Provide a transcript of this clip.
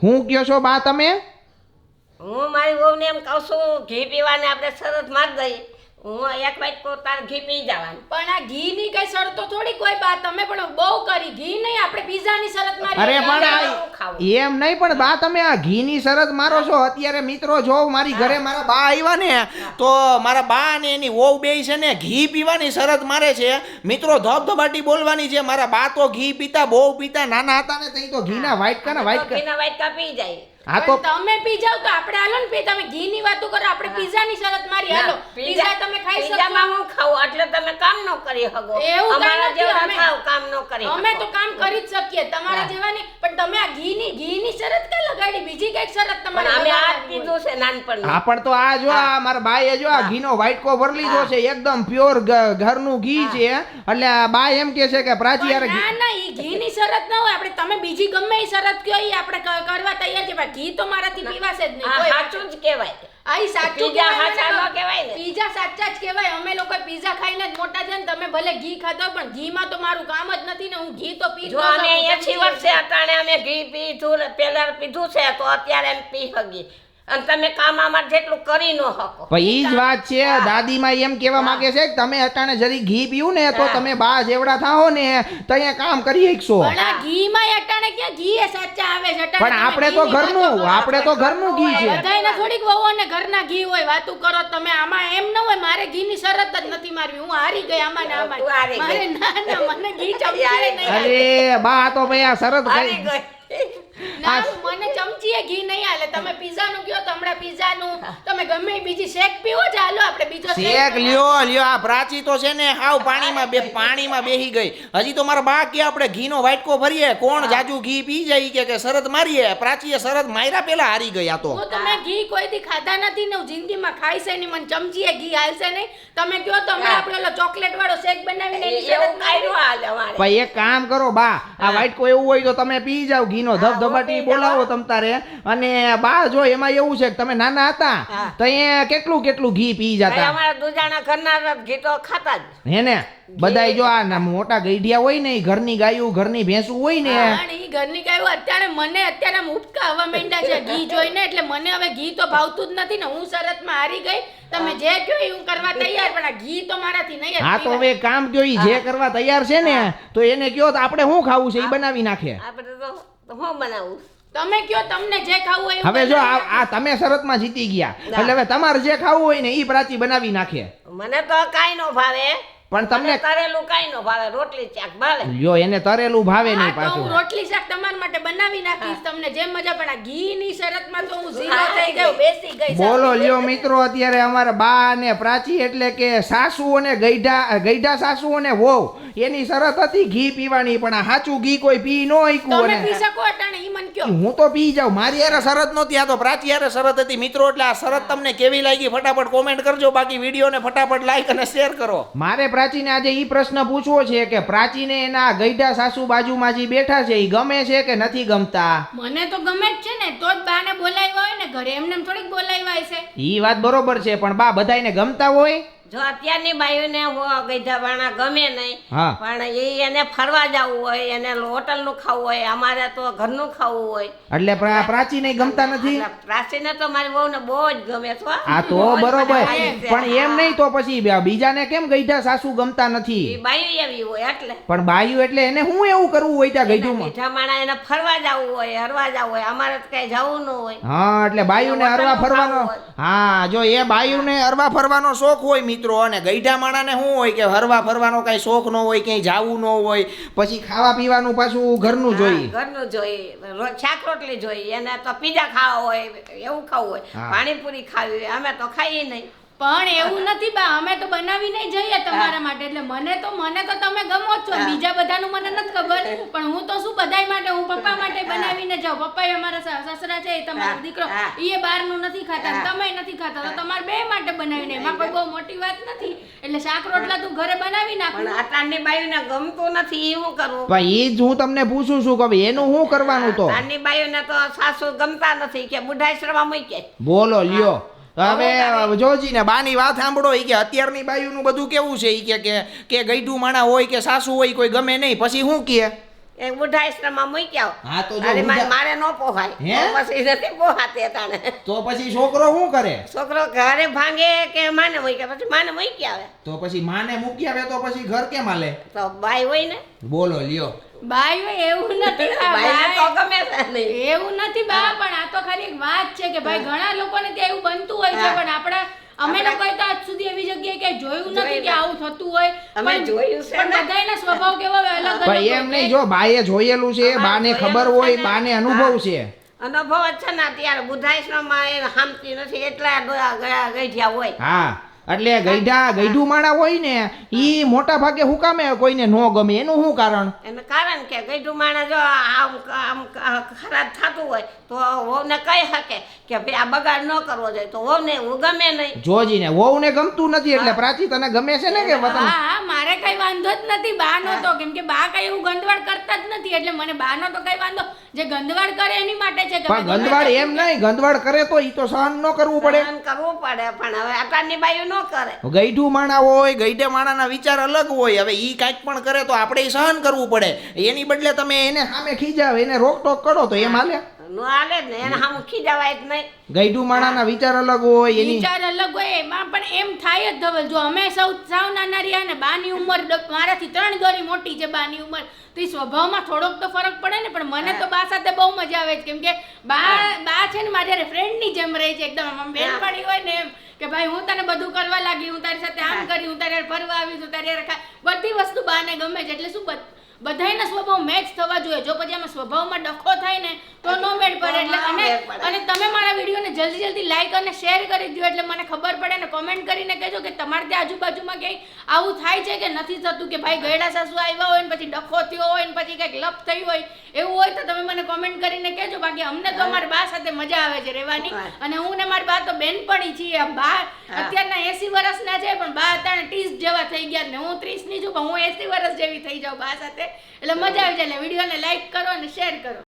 હું કયો છો બા તમે? હું મારી વહુને એમ કહું છું ઘી પીવાને આપણે સરસ માર દઈએ હું એક વાટકો તાર ઘી પી જવાનું. પણ આ ઘી ની કઈ શરતો થોડી કોઈ બા? તમે પણ બહુ કરી. ઘી નહીં આપણે પીઝા ની શરત મારી અરે પણ આ-? એમ નહીં પણ બા તમે આ ઘીની શરત મારો છો. અત્યારે મિત્રો જો મારી ઘરે મારા બા આવ્યા ને તો મારા બા ને એની વહુ બે છે ને ઘી પીવાની શરત મારે છે. મિત્રો ધબધબાટી બોલવાની છે. મારા બા તો ઘી પીતા બહુ પીતા નાના હતા ને તઈ તો ઘીના વાટકા ને ઘીના વાટકા પી જાય. હા તો તમે પી જાવ તો આપણે હાલો ને પી તમે ઘી ની વાતો કરો આપણે પીઝા ની શરત મારી હાલો. પીઝા તમે ખાઈ શકો. પીઝામાં હું ખાવું એટલે તમે કામ ન કરી શકો. એવું અમારા નથી, જેવા અમે- કામ ન કરી અમે તો કામ કરી જ શકીએ. તમારા જેવા જેવાની પણ તમે આ ઘી ની ઘી ની શરત કઈ લગાડી? બીજી કંઈક શરત તમારે અમે આ જ પીધું છે નાનપણ હા પણ તો આ જો આ મારા બાએ જો આ ઘીનો વાટકો ભરલી લીધો છે એકદમ પ્યોર ઘરનું ઘી છે એટલે આ બા એમ કે છે કે પ્રાચી યાર ના ના ઈ ઘી ની શરત ના હોય. આપણે તમે બીજી ગમે એ શરત કયો એ આપણે ક- કરવા તૈયાર છે. પણ ઘી તો મારાથી પીવાશે જ નહીં. કોઈ સાચું જ કહેવાય. આ ઈ સાચું પીઝા મને ન કહેવાય ને. પીઝા સાચા જ કહેવાય. અમે લોકો પીઝા ખાઈને જ મોટા છે ને તમે ભલે ઘી ખાતા પણ પણ ઘીમાં તો મારું કામ જ નથી ને હું ઘી તો પી જ અમે એસી વર્ષે અટાણે અમે ઘી પીધું ને પેલા પીધું છે તો અત્યારે એમ પી હગી અને તમે કામ આમાં જેટલું કરી ન શકો. પણ ઈ જ વાત છે દાદીમાં એમ કહેવા માંગે છે કે તમે અટાણે જરી ઘી પીવું ને તો તમે બા જેવડા થાઓ ને તો અહીંયા કામ કરી શકશો. પણ આ ઘીમાં અટાણે ક્યાં? ઘી એ સાચા આવે છે. પણ આપણે તો ઘરનું આપણે તો ઘરનું ઘી છે. બધાયના થોડીક વહુઓને ઘરના ઘી હોય વાતું કરો તમે. આમાં એમ ન હોય મારે ઘીની શરત જ નથી મારવી. હું હારી ગઈ આમાં ને આમાં હારી મારે ના ના મને ઘી ચમચી નહીં અરે બા તો ભાઈ આ શરત હારી ગઈ. ના મને ચમચીએ ઘી નહીં હાલે. તમે પિઝાનું કયો તો હમણાં પિઝાનું. તમે ગમે બીજી શેક પીવો ચાલો આપણે બીજો શેક લ્યો લ્યો આ પ્રાચી તો છે ને હાવ પાણીમાં બે પાણીમાં બેહી ગઈ. હજી તો મારા બા કે આપણે ઘીનો વાટકો ભરીએ. કોણ જાજુ ઘી પી જાય કે કે શરત મારીએ. પ્રાચીએ શરત માર્યા પેલા હારી ગઈ આ તો. હું તમે ઘી કોઈ દી ખાધા નથી ને હું જિંદગીમાં ખાઈ છે નહીં મને ચમચીએ ઘી હાલશે નહીં. તમે કયો તમે આપણે ઓલો ચોકલેટ વાળો શેક બનાવીને એની શરત એવું કાંઈ હાલે ભાઈ એક કામ કરો બા. આ વાટકો એવું હોય તો તમે પી જાવ ઘીનો નો ધબધબાટી બોલાવો તમ તારે અને બા જો એમાં એવું છે કે તમે નાના હતા તો અહીંયા કેટલું કેટલું ઘી પી જતા. અમારા દુજાણા ઘરના ઘી તો ખાતા જ. હે ને? બધાય જો આ મોટા ગઈઢિયા હોય ને ઘરની ગાયું ઘરની ભેંસું હોય ને ઈ ઘરની ગાયો અત્યારે મને અત્યારે ઉપકા હવા માંડ્યા છે ઘી જોઈને એટલે મને હવે ઘી તો ભાવતું જ નથી ને હું શરતમાં હારી ગઈ. તમે જે એ હું કરવા તૈયાર પણ આ ઘી તો મારાથી નહીં હા તો હવે કામ કયો ઈ જે કરવા તૈયાર છે ને તો એને કયો તો આપણે શું ખાવું છે? એ બનાવી નાખે. આપણે તો હું બનાવું? તમે કયો તમને જે ખાવું હોય હવે જો આ તમે શરતમાં જીતી ગયા. એટલે હવે તમારે જે ખાવું હોય ને એ પ્રાચી બનાવી નાખે. મને તો કાઈ નો ભાવે પણ તમને તરેલું કઈ ન ભાવે રોટલી ચાક ભાવે. લ્યો એને તરેલું ભાવે નહીં પાછું. હું રોટલી શાક તમારા માટે બનાવી નાખીશ તમને જેમ મજા પણ આ ઘી ની શરતમાં તો હું ઝીરો થઈ ગયો બેસી ગઈ બોલો લ્યો મિત્રો અત્યારે અમારા બા અને પ્રાચી એટલે કે સાસુ અને ગઈઢા ગઈઢા સાસુ અને વહુ એની શરત હતી ઘી પીવાની પણ આ સાચું ઘી કોઈ પી ન શક્યું તમે પી શકો અટાણે ઈ મન કયો. હું તો પી જાઉં મારી યારે શરત નહોતી આ તો પ્રાચી યારે શરત હતી મિત્રો એટલે આ શરત તમને કેવી લાગી ફટાફટ કોમેન્ટ કરજો બાકી વિડીયોને ફટાફટ લાઈક અને શેર કરો. મારે પ્રાચીને આજે એ પ્રશ્ન પૂછવો છે કે પ્રાચીને એના ગઈઢા સાસુ બાજુમાં જે બેઠા છે એ ગમે છે કે નથી ગમતા? મને તો ગમે જ છે ને તો જ બાને બોલાવ્યા હોય ને ઘરે એમને થોડીક બોલાવ્યા હશે. એ વાત બરોબર છે પણ બા બધાયને ગમતા હોય? જો અત્યારની બાયુને ગઈઢા ગમે નહીં પણ એ એને ફરવા જવું હોય એને હોટલનું ખાવું હોય અમારે તો ઘરનું ખાવું હોય. એટલે પ્રા- પ્રાચીને ગમતા નથી? પ્રાચીને તો મારી વહુને બહુ જ ગમે છે હો. આ તો બરોબર. પણ એમ નહીં તો પછી બીજાને કેમ ગઈઢા સાસુ ગમતા નથી? બાયુ એવી હોય એટલે. પણ બાયુ એટલે એને હું એવું કરવું હોય ત્યાં ગઈઢુંમાં માણા એને ફરવા જવું હોય હરવા જવું હોય અમારે તો કઈ જવું ન હોય. હા એટલે બાયુને હરવા ફરવાનો હા જો એ બાયુને હરવા ફરવાનો શોખ હોય મિત્રો અને ગઈઢા માણાને શું હોય કે હરવા ફરવાનો કઈ શોખ ન હોય ક્યાંય જાવું ન હોય પછી ખાવા પીવાનું પાછું ઘરનું જોઈએ. ઘરનું જોઈએ. શાક રોટલી જોઈએ. એને તો પીઝા ખાવા હોય એવું ખાવું હોય. પાણીપુરી ખાવી હોય. અમે તો ખાઈએ નહીં. પણ એવું નથી બા અમે તો બનાવીને જઈએ તમારા માટે. એટલે મને તો મને તો તમે ગમો છો. બીજા બધાનું મને નથી ખબર. પણ હું તો શું બધાય માટે હું પપ્પા માટે બનાવીને જાઉં. પપ્પા અમારા સસરા છે એ તમારો દીકરો. એ બહારનું નથી ખાતા તમે નથી ખાતા. તો તમારે બે માટે બનાવીને. એમાં કોઈ બહુ મોટી વાત નથી. એટલે શાક રોટલા તું ઘરે બનાવી નાખ. પણ અટાણની બાયુને ગમતો નથી એ હું કરું? ભાઈ એ જ હું તમને પૂછું છું કે એનું શું કરવાનું તો? અટાણની બાયુને તો સાસુ ગમતા નથી કે બુઢાશ્રમમાં મૂકે. બોલો લ્યો. હવે જોજી ને બાની વાત સાંભળો એ કે અત્યારની બાયુનું બધું કેવું છે? એ કે કે કે ગઈઢું માણા હોય કે સાસુ હોય કોઈ ગમે નહીં. પછી શું કહે એ બુઢાશ્રમમાં મૂક્યા હા, તો અરે મારે ન પોહાય? પછી નથી પોહાતી તો પછી છોકરો શું કરે? છોકરો ઘરે ભાંગે કે માને મૂક્યા? પછી માને મૂકી આવે તો પછી માને મૂકી આવે તો પછી ઘર કેમ હાલે? તો બાઈ હોય ને. બોલો લ્યો. બાઈ એવું નથી બા, તો ગમે નહીં. એવું નથી બા પણ આ તો ખાલી એક વાત છે કે ભાઈ ઘણા લોકોને ત્યાં એવું બનતું હોય છે પણ આપણા અમે લોકોએ તો આજ સુધી એવી જગ્યાએ કે જોયું નથી કે આવું થતું હોય અમે પણ- જોયું છે પણ ને. સ્વભાવ કેવા હોય અલગ અલગ ભાઈ એમ નહીં જો બાએ જોયેલું છે બાને ખબર હોય બાને અનુભવ છે. અનુભવ જ છે ને અત્યારે બુધાશ્રમમાં એ હામતી નથી એટલા ગયા ગઈઠ્યા હોય. હા. એટલે ગઈઢા ગઈઢું માણા હોય ને ઈ મોટા ભાગે હું કામે કોઈને ન ગમે? એનું શું કારણ? એનું કારણ કે ગઈઢું માણસ જો આમ આમ ખરાબ થતું હોય તો વહુને કહી શકે કે ભાઈ આ બગાડ ન કરવો જોઈએ. તો વહુને ગમે નહીં. જોજીને વહુને ગમતું નથી એટલે પ્રાચી તને ગમે છે ને કે વતન? મારે કઈ વાંધો જ નથી બાનો તો. કેમ કે બા કઈ એવું ગંદવાડ કરતા જ નથી એટલે મને બાનો તો કઈ વાંધો. જે ગંદવાડ કરે એની માટે છે કે પણ ગંદવાડ એમ નહીં ગંદવાડ કરે તો ઈ તો સહન ન કરવું પડે. સહન કરવું પડે પણ હવે આટાની બાઈઓ ન કરે. ગઈઢું માણા હોય ગઈઢે માણાના વિચાર અલગ હોય હવે ઈ કાંઈક પણ કરે તો આપણે સહન કરવું પડે. એની બદલે તમે એને સામે ખીજાવ એને રોકટોક કરો તો એમ હાલે. ન હાલે ને એને સામું ખીજાવાય જ નહીં. ગઈઢું માણાના વિચાર અલગ હોય એની. વિચાર અલગ હોય એમાં પણ એમ થાય જ ધવલ જો અમે સૌ સાવ નાના રહ્યા ને બાની ઉંમર મારાથી ત્રણ ગણી મોટી છે બાની ઉંમર તો એ સ્વભાવમાં થોડોક તો ફરક પડે ને પણ મને તો બા સાથે બહુ મજા આવે છે. કેમ કે બા બા છે ને મારી ફ્રેન્ડની જેમ રહે છે એકદમ આમ બેનપણી હોય ને એમ કે ભાઈ હું તને બધું કરવા લાગી હું તારી સાથે આમ કરી હું તારે ફરવા આવી છું તારી બધી વસ્તુ બાને ગમે છે એટલે શું બધ- બધાયના સ્વભાવ મેચ થવા જોઈએ. જો પછી આમાં સ્વભાવમાં ડખો થાય ને તો નો મેળ પડે. એટલે અને અને તમે મારા વિડીયોને જલ્દી જલ્દી લાઈક અને શેર કરી દો એટલે મને ખબર પડે ને કોમેન્ટ કરીને કહેજો કે તમારે ત્યાં આજુબાજુમાં ક્યાંય આવું થાય છે કે નથી થતું કે ભાઈ ગયડા સાસુ આવ્યા હોય ને પછી ડખો થયો હોય ને પછી કંઈક લપ થઈ હોય એવું હોય તો તમે મને કોમેન્ટ કરીને કહેજો. બાકી અમને તો અમારી બા સાથે મજા આવે છે રહેવાની. અને હું ને મારી બા તો બેનપણી છીએ. બા અત્યારના એસી વર્ષના છે પણ બા અત્યારે ત્રીસ જેવા થઈ ગયા ને હું ત્રીસની છું પણ હું એસી વર્ષ જેવી થઈ જાઉં બા સાથે. એટલે મજા આવી જાય. એટલે વિડીયોને લાઈક કરો અને શેર કરો.